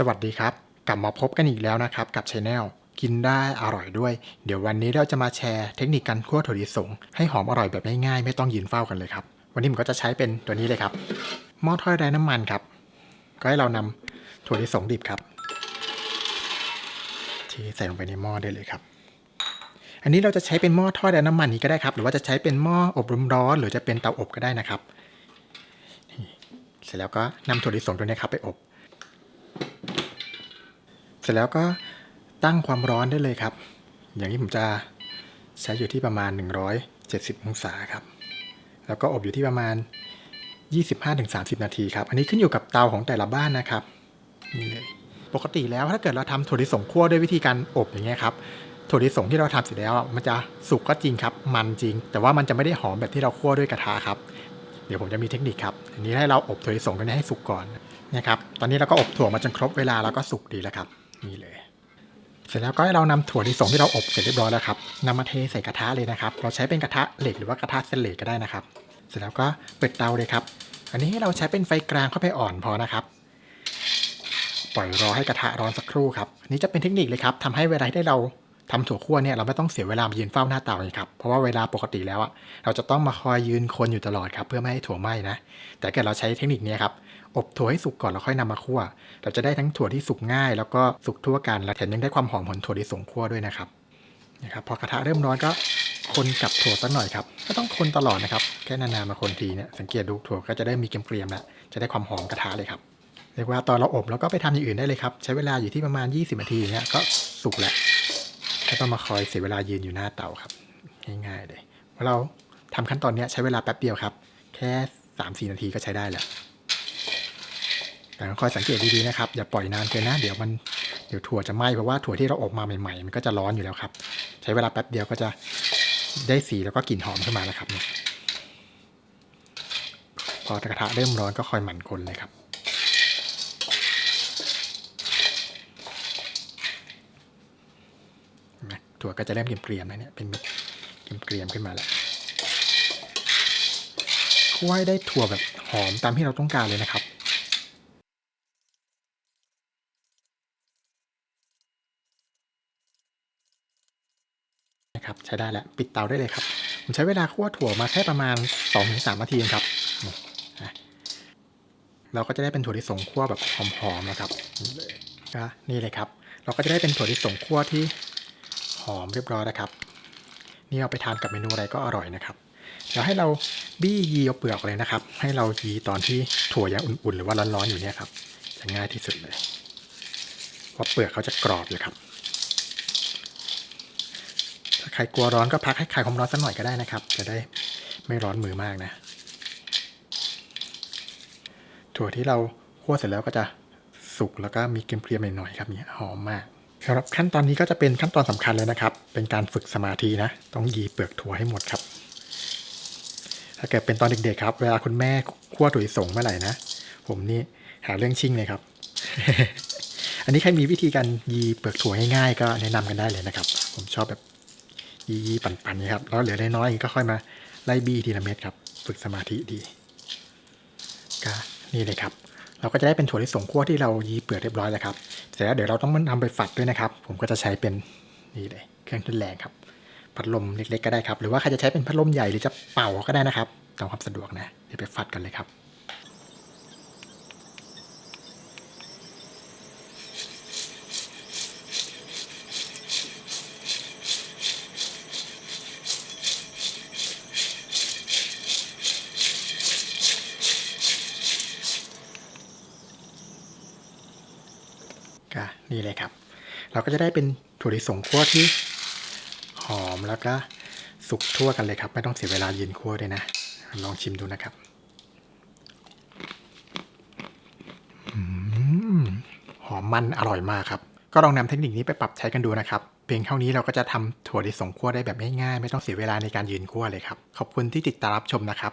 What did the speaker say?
สวัสดีครับ กลับมาพบกันอีกแล้วนะครับ กับช anel กินได้อร่อยด้วย เดี๋ยววันนี้เราจะมาแชร์เทคนิคการคั่วถั่วลิสง ให้หอมอร่อยแบบง่ายๆ ไม่ต้องยืนเฝ้ากันเลยครับ วันนี้ผมก็จะใช้เป็นตัวนี้เลยครับ หม้อทอดไร้น้ำมันครับ ก็ให้เรานำถั่วลิสงดิบครับที่ใส่ลงไปในหม้อได้เลยครับ อันนี้เราจะใช้เป็นหม้อทอดไร้น้ำมันนี้ก็ได้ครับ หรือว่าจะใช้เป็นหม้ออบลมร้อนหรือจะเป็นเตาอบก็ได้นะครับ เสร็จแล้วก็นำถั่วลิสงตัวนี้ครับไปอบ ร็จแล้วก็ตั้งความร้อนได้เลยครับ อย่างนี้ผมจะใช้อยู่ที่ประมาณ 170 องศาครับ แล้วก็อบอยู่ที่ประมาณ 25-30 นาทีครับ อันนี้ขึ้นอยู่กับเตาของแต่ละบ้านนะครับ นี่เลย ปกติแล้วถ้าเกิดเราทำถั่วลิสงคั่วด้วยวิธีการอบอย่างเงี้ยครับ ถั่วลิสงที่เราทำเสร็จแล้วมันจะสุกก็จริงครับ มันจริง แต่ว่ามันจะไม่ได้หอมแบบที่เราคั่วด้วยกระทะครับ เดี๋ยวผมจะมีเทคนิคครับ อันนี้ให้เราอบถั่วลิสงตันี้ให้สุกก่อนนะครับ ตอนนี้เราก็อบถั่วมาจนครบเวลาแล้วก็สุกดีแล้วครับ นี่เลย เสร็จแล้วก็ให้เรานำถั่วลิสงที่เราอบเสร็จเรียบร้อยแล้วครับนำมาเทใส่กระทะเลยนะครับ เราใช้เป็นกระทะเหล็กหรือว่ากระทะเซนเหล็กก็ได้นะครับ เสร็จแล้วก็เปิดเตาเลยครับ อันนี้ให้เราใช้เป็นไฟกลางเข้าไปอ่อนพอนะครับปล่อยรอให้กระทะร้อนสักครู่ครับอันนี้จะเป็นเทคนิคเลยครับทำให้เวลาที่เราทำถั่วคั่วเนี่ยเราไม่ต้องเสียเวลามายืนเฝ้าหน้าเตาเลยครับเพราะว่าเวลาปกติแล้วอะเราจะต้องมาคอยยืนคนอยู่ตลอดครับเพื่อไม่ให้ถั่วไหม้นะแต่เกิดเราใช้เทคนิคนี้ครับ อบถั่วให้สุกก่อนแล้วค่อยนำมาคั่ว เราจะได้ทั้งถั่วที่สุกง่าย แล้วก็สุกทั่วกันและแถมยังได้ความหอมของถั่วลิสงคั่วด้วยนะครับนะครับพอกระทะเริ่มร้อนก็คนกับถั่วสักหน่อยครับก็ต้องคนตลอดนะครับแค่นานๆมาคนทีเนี่ยสังเกตดูถั่วก็จะได้มีเกรียมๆแล้วจะได้ความหอมกระทะเลยครับเรียกว่าตอนเราอบแล้วก็ไปทำอย่างอื่นได้เลยครับใช้เวลาอยู่ที่ประมาณ 20นาทีเนี่ยก็สุกแล้วไม่ต้องมาคอยเสียเวลายืนอยู่หน้าเตาครับง่ายๆเลยพอเราทำขั้นตอนนี้ใช้เวลาแป๊บเดียวครับ แค่3-4นาทีก็ใช้ได้แล้ว แต่องคอยสังเกตดีๆนะครับอย่าปล่อยนานเกินนะ เดี๋ยวมันเดี๋ยวถั่วจะไหม้เพราะว่าถั่วที่เราอบมาใหม่ๆ มันก็จะร้อนอยู่แล้วครับ ใช้เวลาแป๊บเดียวก็จะได้สีแล้วก็กลิ่นหอมขึ้นมาแล้วครับพอกระทะเริ่มร้อนก็คอยหมั่นคนเลยครับ ถั่วก็จะเริ่มเกรียมๆแล้วเนี่ยเป็นเม็ดเกรียมๆขึ้นมาแล้วคั่วให้ได้ถั่วแบบหอมตามที่เราต้องการเลยนะครับ ครับ ใช้ได้แล้วปิดเตาได้เลยครับ ผมใช้เวลาคั่วถั่วมาแค่ประมาณ 2-3นาทีเองครับเราก็จะได้เป็นถั่วลิสงคั่วแบบหอมๆนะครับนี่เลยก็นี่เลยครับ เราก็จะได้เป็นถั่วลิสงคั่วที่หอมเรียบร้อยนะครับ นี่เอาไปทานกับเมนูอะไรก็อร่อยนะครับเดี๋ยวให้เราบี้ยีเอาเปลือกเลยนะครับ ให้เรายีตอนที่ถั่วยังอุ่นๆ หรือว่าร้อนๆอยู่เนี่ยครับจะง่ายที่สุดเลยเพราะเปลือกเขาจะกรอบอยู่ครับ รกลัวร้อนก็พักให้คลายความร้อนสักหน่อยก็ได้นะครับ จะได้ไม่ร้อนมือมากนะ ถั่วที่เราคั่วเสร็จแล้วก็จะสุกแล้วก็มีเกรียมๆหน่อยๆครับเนี่ยหอมมากสำหรับขั้นตอนนี้ก็จะเป็นขั้นตอนสำคัญเลยนะครับ เป็นการฝึกสมาธินะ ต้องยีเปลือกถั่วให้หมดครับ ถ้าเกิดเป็นตอนเด็กๆครับ เวลาคุณแม่คั่วถั่วลิสงเมื่อไหร่นะ ผมนี่หาเรื่องชิ่งเลยครับ อันนี้ใครมีวิธีการยีเปลือกถั่วง่ายๆก็แนะนำกันได้เลยนะครับ ผมชอบแบบ ยีๆปั่นๆนี่ครับแล้วเหลือน้อยๆก็ค่อยมาไล่บี้ทีละเม็ดครับ ฝึกสมาธิดีก็นี่เลยครับ เราก็จะได้เป็นถั่วลิสงคั่วที่เรายีเปลือกเรียบร้อยแล้วครับ เสร็จแล้วเดี๋ยวเราต้องมันำไปฝัดด้วยนะครับ ผมก็จะใช้เป็นนี่เลยเครื่องทุนแรงครับ พัดลมเล็กๆก็ได้ครับ หรือว่าใครจะใช้เป็นพัดลมใหญ่หรือจะเป่าก็ได้นะครับตามความสะดวกนะ เดี๋ยวไปฝัดกันเลยครับ ก็นี่เลยครับ เราก็จะได้เป็นถั่วลิสงคั่วที่หอมแล้วก็สุกทั่วกันเลยครับ ไม่ต้องเสียเวลายืนคั่วด้วยนะ ลองชิมดูนะครับอหอมมันอร่อยมากครับ ก็ลองนำเทคนิคนี้ไปปรับใช้กันดูนะครับ เพียงเท่านี้เราก็จะทำถั่วลิสงคั่วได้แบบง่ายๆ ไม่ต้องเสียเวลาในการยืนคั่วเลยครับ ขอบคุณที่ติดตามรับชมนะครับ